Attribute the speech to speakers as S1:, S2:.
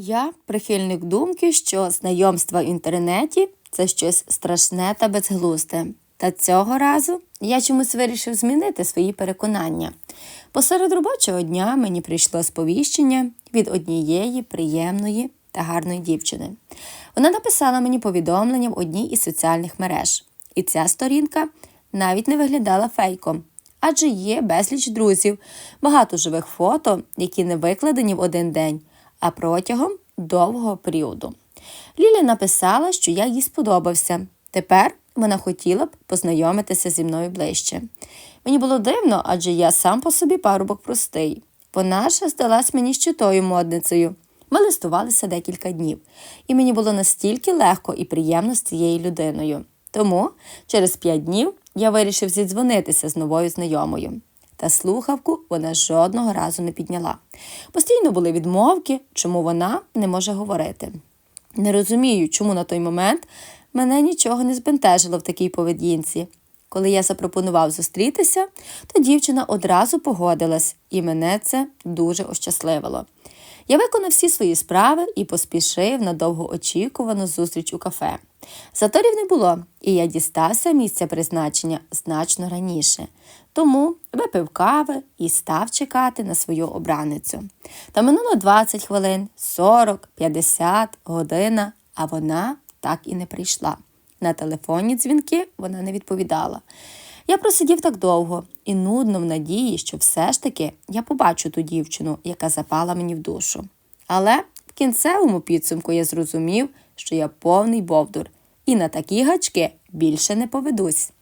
S1: Я прихильник думки, що знайомство в інтернеті це щось страшне та безглузде. Та цього разу я чомусь вирішив змінити свої переконання. Посеред робочого дня мені прийшло сповіщення від однієї приємної та гарної дівчини. Вона написала мені повідомлення в одній із соціальних мереж, і ця сторінка навіть не виглядала фейком, адже є безліч друзів, багато живих фото, які не викладені в один день, а протягом довгого періоду. Ліля написала, що я їй сподобався. Тепер вона хотіла б познайомитися зі мною ближче. Мені було дивно, адже я сам по собі парубок простий. Вона ж здалась мені щитою модницею. Ми листувалися декілька днів, і мені було настільки легко і приємно з цією людиною. Тому через п'ять днів я вирішив зідзвонитися з новою знайомою. Та слухавку вона жодного разу не підняла. Постійно були відмовки, чому вона не може говорити. Не розумію, чому на той момент мене нічого не збентежило в такій поведінці. Коли я запропонував зустрітися, то дівчина одразу погодилась, і мене це дуже ощасливило. Я виконав всі свої справи і поспішив на довгоочікувану зустріч у кафе. Заторів не було, і я дістався місця призначення значно раніше. Тому випив кави і став чекати на свою обраницю. Та минуло 20 хвилин, 40, 50, година, а вона так і не прийшла. На телефонні дзвінки вона не відповідала. Я просидів так довго і нудно в надії, що все ж таки я побачу ту дівчину, яка запала мені в душу. Але в кінцевому підсумку я зрозумів, що я повний бовдур, і на такі гачки більше не поведусь.